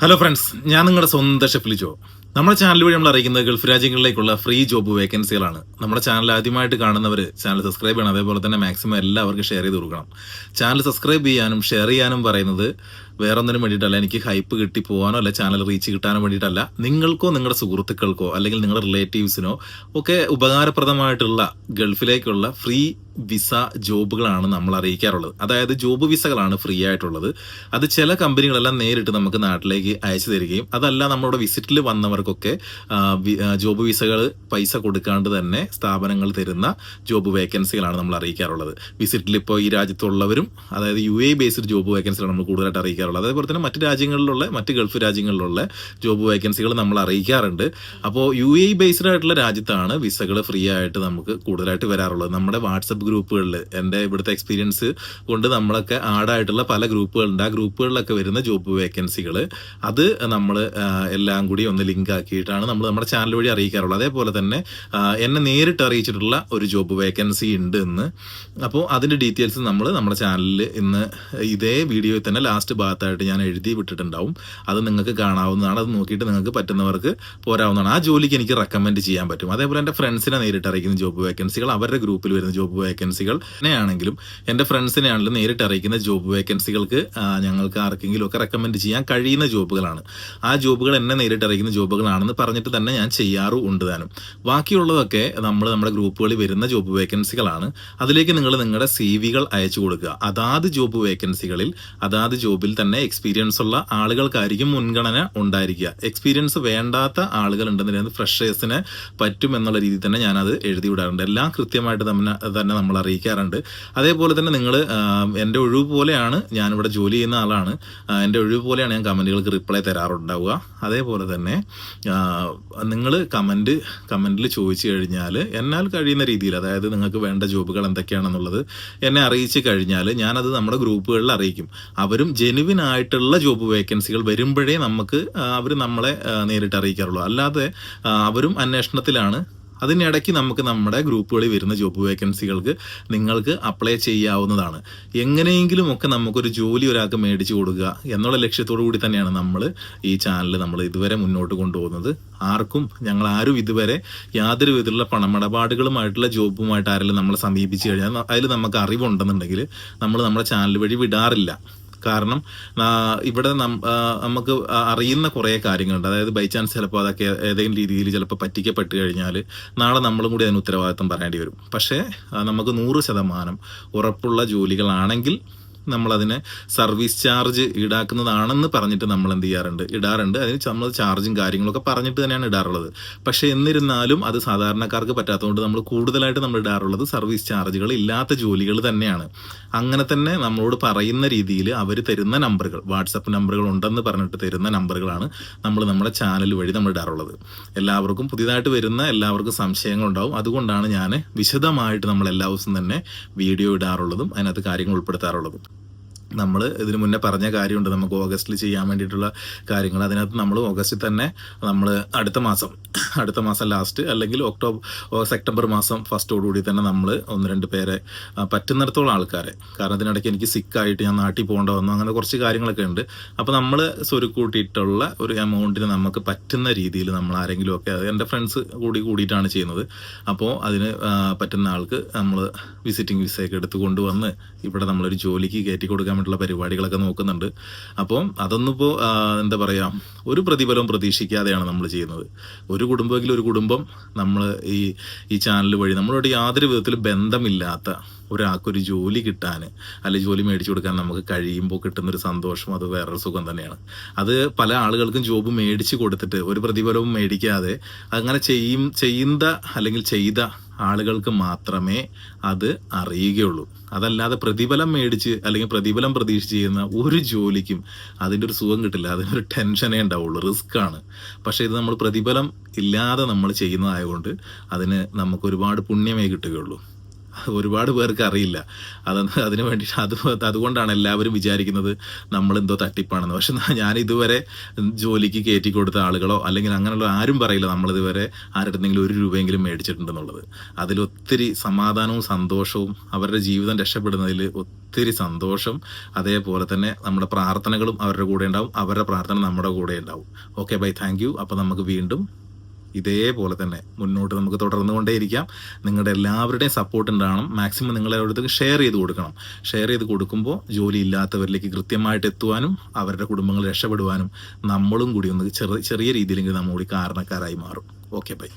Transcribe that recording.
Hello friends ഞാൻ നിങ്ങളുടെ സ്വന്തം ഷെഫ്ലിജോ നമ്മുടെ ചാനൽ വഴി നമ്മൾ അറിയിക്കുന്നത് ഗൾഫ് രാജ്യങ്ങളിലേക്കുള്ള ഫ്രീ ജോബ് വേക്കൻസികളാണ് നമ്മുടെ ചാനൽ ആദ്യമായിട്ട് കാണുന്നവർ ചാനൽ സബ്സ്ക്രൈബ് ചെയ്യണം. അതേപോലെ തന്നെ മാക്സിമം എല്ലാവർക്കും ഷെയർ ചെയ്ത് കൊടുക്കണം. ചാനൽ സബ്സ്ക്രൈബ് ചെയ്യാനും ഷെയർ ചെയ്യാനും പറയുന്നത് വേറെ ഒന്നിനും വേണ്ടിയിട്ടല്ല. എനിക്ക് ഹൈപ്പ് കിട്ടി പോകാനോ അല്ല ചാനൽ റീച്ച് കിട്ടാനോ വേണ്ടിയിട്ടല്ല. നിങ്ങൾക്കോ നിങ്ങളുടെ സുഹൃത്തുക്കൾക്കോ അല്ലെങ്കിൽ നിങ്ങളുടെ റിലേറ്റീവ്സിനോ ഒക്കെ ഉപകാരപ്രദമായിട്ടുള്ള ഗൾഫിലേക്കുള്ള ഫ്രീ വിസ ജോബുകളാണ് നമ്മൾ അറിയിക്കാറുള്ളത്. അതായത് ജോബ് വിസകളാണ് ഫ്രീ ആയിട്ടുള്ളത്. അത് ചില കമ്പനികളെല്ലാം നേരിട്ട് നമുക്ക് നാട്ടിലേക്ക് അയച്ചു തരികയും അതല്ല നമ്മുടെ വിസിറ്റിൽ വന്നവർക്കൊക്കെ ആ, വി- ആ, ജോബ് വിസകൾ പൈസ കൊടുക്കാണ്ട് തന്നെ സ്ഥാപനങ്ങൾ തരുന്ന ജോബ് വേക്കൻസികളാണ് നമ്മൾ അറിയിക്കാറുള്ളത്. വിസിറ്റിൽ ഇപ്പോൾ ഈ രാജ്യത്തുള്ളവരും അതായത് യു എ ബേസ്ഡ് ജോബ് വേക്കൻസികളാണ് നമ്മൾ കൂടുതലായിട്ട് അറിയിക്കാറുള്ളത്. അതേപോലെ തന്നെ മറ്റ് രാജ്യങ്ങളിലുള്ള മറ്റ് ഗൾഫ് രാജ്യങ്ങളിലുള്ള ജോബ് വേക്കൻസികൾ നമ്മൾ അറിയിക്കാറുണ്ട്. അപ്പോൾ യു എ ബേസ്ഡ് ആയിട്ടുള്ള രാജ്യത്താണ് വിസകൾ ഫ്രീ ആയിട്ട് നമുക്ക് കൂടുതലായിട്ട് വരാറുള്ളത്. നമ്മുടെ വാട്സപ്പ് ഗ്രൂപ്പുകളിൽ എന്റെ ഇവിടുത്തെ എക്സ്പീരിയൻസ് കൊണ്ട് നമ്മളൊക്കെ ആഡായിട്ടുള്ള പല ഗ്രൂപ്പുകളുണ്ട്. ആ ഗ്രൂപ്പുകളിലൊക്കെ വരുന്ന ജോബ് വേക്കൻസികൾ അത് നമ്മൾ എല്ലാം കൂടി ഒന്ന് ലിങ്ക് ആക്കിയിട്ടാണ് നമ്മൾ നമ്മുടെ ചാനൽ വഴി അറിയിക്കാറുള്ളത്. അതേപോലെ തന്നെ എന്നെ നേരിട്ട് അറിയിച്ചിട്ടുള്ള ഒരു ജോബ് വേക്കൻസി ഉണ്ട് എന്ന് അപ്പോൾ അതിന്റെ ഡീറ്റെയിൽസ് നമ്മൾ നമ്മുടെ ചാനലിൽ ഇന്ന് ഇതേ വീഡിയോയിൽ തന്നെ ലാസ്റ്റ് ഭാഗത്തായിട്ട് ഞാൻ എഴുതി വിട്ടിട്ടുണ്ടാവും. അത് നിങ്ങൾക്ക് കാണാവുന്നതാണ്. അത് നോക്കിയിട്ട് നിങ്ങൾക്ക് പറ്റുന്നവർക്ക് പോരാവുന്നതാണ്. ആ ജോലിക്ക് എനിക്ക് റെക്കമെൻഡ് ചെയ്യാൻ പറ്റും. അതേപോലെ എന്റെ ഫ്രണ്ട്സിനെ നേരിട്ട് അറിയിക്കുന്ന ജോബ് വേക്കൻസികൾ അവരുടെ ഗ്രൂപ്പിൽ വരുന്ന ജോബ് വേക്കൻസികൾ ആണെങ്കിലും എന്റെ ഫ്രണ്ട്സിനെ ആണെങ്കിലും നേരിട്ട് അറിയിക്കുന്ന ജോബ് വേക്കൻസികൾക്ക് ഞങ്ങൾക്ക് ആർക്കെങ്കിലും ഒക്കെ റെക്കമെൻഡ് ചെയ്യാൻ കഴിയുന്ന ജോബുകളാണ് ആ ജോബുകൾ എന്നെ നേരിട്ട് അറിയിക്കുന്ന ജോബുകളാണെന്ന് പറഞ്ഞിട്ട് തന്നെ ഞാൻ ചെയ്യാറും ഉണ്ട് താനും. ബാക്കിയുള്ളതൊക്കെ നമ്മൾ നമ്മുടെ ഗ്രൂപ്പുകളിൽ വരുന്ന ജോബ് വേക്കൻസികളാണ് അതിലേക്ക് നിങ്ങൾ നിങ്ങളുടെ സി വികൾ അയച്ചു കൊടുക്കുക. അതാത് ജോബ് വേക്കൻസികളിൽ അതാത് ജോബിൽ തന്നെ എക്സ്പീരിയൻസ് ഉള്ള ആളുകൾക്കായിരിക്കും മുൻഗണന ഉണ്ടായിരിക്കുക. എക്സ്പീരിയൻസ് വേണ്ടാത്ത ആളുകൾ ഉണ്ടെന്നുണ്ടെങ്കിൽ ഫ്രഷേഴ്സിന് പറ്റും എന്നുള്ള രീതിയിൽ തന്നെ ഞാനത് എഴുതി വിടാറുണ്ട് എല്ലാം കൃത്യമായിട്ട് തന്നെ തന്നെ നമ്മൾ അറിയിക്കാറുണ്ട്. അതേപോലെ തന്നെ നിങ്ങൾ എന്റെ ഒഴിവ് പോലെയാണ് ഞാനിവിടെ ജോലി ചെയ്യുന്ന ആളാണ്. എന്റെ ഒഴിവ് പോലെയാണ് ഞാൻ കമന്റുകൾക്ക് റിപ്ലൈ തരാറുണ്ടാവുക. അതേപോലെ തന്നെ നിങ്ങൾ കമന്റ് കമന്റിൽ ചോദിച്ചു കഴിഞ്ഞാൽ എന്നാൽ കഴിയുന്ന രീതിയിൽ അതായത് നിങ്ങൾക്ക് വേണ്ട ജോബുകൾ എന്തൊക്കെയാണെന്നുള്ളത് എന്നെ അറിയിച്ചു കഴിഞ്ഞാൽ ഞാനത് നമ്മുടെ ഗ്രൂപ്പുകളിൽ അറിയിക്കും. അവരും ജെനുവിൻ ആയിട്ടുള്ള ജോബ് വേക്കൻസികൾ വരുമ്പോഴേ നമുക്ക് അവർ നമ്മളെ നേരിട്ട് അറിയിക്കാറുള്ളൂ. അല്ലാതെ അവരും അന്വേഷണത്തിലാണ് അതിനിടയ്ക്ക് നമുക്ക് നമ്മുടെ ഗ്രൂപ്പുകളിൽ വരുന്ന ജോബ് വേക്കൻസികൾക്ക് നിങ്ങൾക്ക് അപ്ലൈ ചെയ്യാവുന്നതാണ്. എങ്ങനെയെങ്കിലും ഒക്കെ നമുക്കൊരു ജോലി ഒരാൾക്ക് മേടിച്ചു കൊടുക്കുക എന്നുള്ള ലക്ഷ്യത്തോടു കൂടി തന്നെയാണ് നമ്മൾ ഈ ചാനൽ നമ്മൾ ഇതുവരെ മുന്നോട്ട് കൊണ്ടുപോകുന്നത്. ആർക്കും ഞങ്ങൾ ആരും ഇതുവരെ യാതൊരു വിധത്തിലുള്ള പണമിടപാടുകളുമായിട്ടുള്ള ജോബുമായിട്ട് ആരെങ്കിലും നമ്മളെ സമീപിച്ചു കഴിഞ്ഞാൽ അതിൽ നമുക്ക് അറിവുണ്ടെന്നുണ്ടെങ്കിൽ നമ്മൾ നമ്മുടെ ചാനൽ വഴി വിടാറില്ല. കാരണം ഇവിടെ നമുക്ക് അറിയുന്ന കുറേ കാര്യങ്ങളുണ്ട്. അതായത് ബൈ ചാൻസ് ചിലപ്പോൾ അതൊക്കെ ഏതെങ്കിലും രീതിയിൽ ചിലപ്പോൾ പറ്റിക്കപ്പെട്ട് കഴിഞ്ഞാൽ നാളെ നമ്മളും കൂടി അതിന് ഉത്തരവാദിത്വം പറയേണ്ടി വരും. പക്ഷേ നമുക്ക് നൂറ് ശതമാനം ഉറപ്പുള്ള ജോലികളാണെങ്കിൽ നമ്മളതിന് സർവീസ് ചാർജ് ഈടാക്കുന്നതാണെന്ന് പറഞ്ഞിട്ട് നമ്മൾ എന്ത് ചെയ്യാറുണ്ട്? ഇടാറുണ്ട്. അതിന് നമ്മൾ ചാർജും കാര്യങ്ങളൊക്കെ പറഞ്ഞിട്ട് തന്നെയാണ് ഇടാറുള്ളത്. പക്ഷേ എന്നിരുന്നാലും അത് സാധാരണക്കാർക്ക് പറ്റാത്തതുകൊണ്ട് നമ്മൾ കൂടുതലായിട്ട് നമ്മൾ ഇടാറുള്ളത് സർവീസ് ചാർജുകൾ ഇല്ലാത്ത ജോലികൾ തന്നെയാണ്. അങ്ങനെ തന്നെ നമ്മളോട് പറയുന്ന രീതിയിൽ അവർ തരുന്ന നമ്പറുകൾ വാട്സപ്പ് നമ്പറുകൾ ഉണ്ടെന്ന് പറഞ്ഞിട്ട് തരുന്ന നമ്പറുകളാണ് നമ്മൾ നമ്മുടെ ചാനൽ വഴി നമ്മൾ ഇടാറുള്ളത്. എല്ലാവർക്കും പുതിയതായിട്ട് വരുന്ന എല്ലാവർക്കും സംശയങ്ങളുണ്ടാവും അതുകൊണ്ടാണ് ഞാൻ വിശദമായിട്ട് നമ്മൾ എല്ലാ ദിവസവും തന്നെ വീഡിയോ ഇടാറുള്ളതും അതിനകത്ത് കാര്യങ്ങൾ ഉൾപ്പെടുത്താറുള്ളതും. നമ്മൾ ഇതിനു മുന്നേ പറഞ്ഞ കാര്യമുണ്ട്. നമുക്ക് ഓഗസ്റ്റിൽ ചെയ്യാൻ വേണ്ടിയിട്ടുള്ള കാര്യങ്ങൾ. അതിനകത്ത് നമ്മൾ ഓഗസ്റ്റിൽ തന്നെ നമ്മൾ അടുത്ത മാസം അടുത്ത മാസം ലാസ്റ്റ് അല്ലെങ്കിൽ ഒക്ടോബർ സെപ്റ്റംബർ മാസം ഫസ്റ്റോടുകൂടി തന്നെ നമ്മൾ ഒന്ന് രണ്ട് പേരെ പറ്റുന്നിടത്തോളം ആൾക്കാരെ. കാരണം ഇതിനിടയ്ക്ക് എനിക്ക് സിക്കായിട്ട് ഞാൻ നാട്ടിൽ പോകേണ്ട വന്നു. അങ്ങനെ കുറച്ച് കാര്യങ്ങളൊക്കെ ഉണ്ട്. അപ്പോൾ നമ്മൾ സ്വരുക്കൂട്ടിയിട്ടുള്ള ഒരു എമൗണ്ടിന് നമുക്ക് പറ്റുന്ന രീതിയിൽ നമ്മൾ ആരെങ്കിലും ഒക്കെ എന്റെ ഫ്രണ്ട്സ് കൂടി കൂടിയിട്ടാണ് ചെയ്യുന്നത്. അപ്പോൾ അതിന് പറ്റുന്ന ആൾക്ക് നമ്മൾ വിസിറ്റിംഗ് വിസയൊക്കെ എടുത്ത് കൊണ്ടുവന്ന് ഇവിടെ നമ്മളൊരു ജോലിക്ക് കയറ്റി കൊടുക്കാൻ വേണ്ടിയുള്ള പരിപാടികളൊക്കെ നോക്കുന്നുണ്ട്. അപ്പോൾ അതൊന്നിപ്പോൾ എന്താ പറയുക ഒരു പ്രതിഫലവും പ്രതീക്ഷിക്കാതെയാണ് നമ്മൾ ചെയ്യുന്നത്. ഒരു കുടുംബമെങ്കിലും ഒരു കുടുംബം നമ്മൾ ഈ ഈ ചാനൽ വഴി നമ്മളോട് യാതൊരു വിധത്തിൽ ബന്ധമില്ലാത്ത ഒരാൾക്കൊരു ജോലി കിട്ടാൻ അല്ലെങ്കിൽ ജോലി മേടിച്ചു കൊടുക്കാൻ നമുക്ക് കഴിയുമ്പോൾ കിട്ടുന്നൊരു സന്തോഷം അത് വേറൊരു സുഖം തന്നെയാണ്. അത് പല ആളുകൾക്കും ജോബ് മേടിച്ചു കൊടുത്തിട്ട് ഒരു പ്രതിഫലവും മേടിക്കാതെ അങ്ങനെ ചെയ്യും ചെയ്യുന്ന അല്ലെങ്കിൽ ചെയ്ത ആളുകൾക്ക് മാത്രമേ അത് അറിയുകയുള്ളൂ. അതല്ലാതെ പ്രതിഫലം മേടിച്ച് അല്ലെങ്കിൽ പ്രതിഫലം പ്രതീക്ഷിച്ച് ചെയ്യുന്ന ഒരു ജോലിക്കും അതിന്റെ ഒരു സുഖം കിട്ടില്ല. അതിനൊരു ടെൻഷനേ ഉണ്ടാവുള്ളൂ. റിസ്ക് ആണ്. പക്ഷേ ഇത് നമ്മൾ പ്രതിഫലം ഇല്ലാതെ നമ്മൾ ചെയ്യുന്നതായതുകൊണ്ട് അതിന് നമുക്ക് ഒരുപാട് പുണ്യമേ കിട്ടുകയുള്ളൂ. ഒരുപാട് പേർക്ക് അറിയില്ല. അത് അതിന് വേണ്ടി അത് അതുകൊണ്ടാണ് എല്ലാവരും വിചാരിക്കുന്നത് നമ്മൾ എന്തോ തട്ടിപ്പാണെന്ന്. പക്ഷെ ഞാൻ ഇതുവരെ ജോലിക്ക് കയറ്റി കൊടുത്ത ആളുകളോ അല്ലെങ്കിൽ അങ്ങനെയുള്ള ആരും പറയില്ല നമ്മളിതുവരെ ആരുടെങ്കിലും ഒരു രൂപയെങ്കിലും മേടിച്ചിട്ടുണ്ടെന്നുള്ളത്. അതിലൊത്തിരി സമാധാനവും സന്തോഷവും അവരുടെ ജീവിതം രക്ഷപ്പെടുന്നതിൽ ഒത്തിരി സന്തോഷം. അതേപോലെ തന്നെ നമ്മുടെ പ്രാർത്ഥനകളും അവരുടെ കൂടെ ഉണ്ടാവും. അവരുടെ പ്രാർത്ഥന നമ്മുടെ കൂടെ ഉണ്ടാവും. Okay bye. Thank you. അപ്പോൾ നമുക്ക് വീണ്ടും ഇതേപോലെ തന്നെ മുന്നോട്ട് നമുക്ക് തുടർന്നു കൊണ്ടേയിരിക്കാം നിങ്ങളുടെ എല്ലാവരുടെയും സപ്പോർട്ട് ഉണ്ടാവണം. മാക്സിമം നിങ്ങൾ ഓരോരുത്തർക്ക് ഷെയർ ചെയ്ത് കൊടുക്കണം. ഷെയർ ചെയ്ത് കൊടുക്കുമ്പോൾ ജോലി ഇല്ലാത്തവരിലേക്ക് കൃത്യമായിട്ട് എത്തുവാനും അവരുടെ കുടുംബങ്ങൾ രക്ഷപ്പെടുവാനും നമ്മളും കൂടി ഒന്ന് ചെറിയ ചെറിയ രീതിയിലെങ്കിലും കൂടി കാരണക്കാരായി മാറും. Okay bye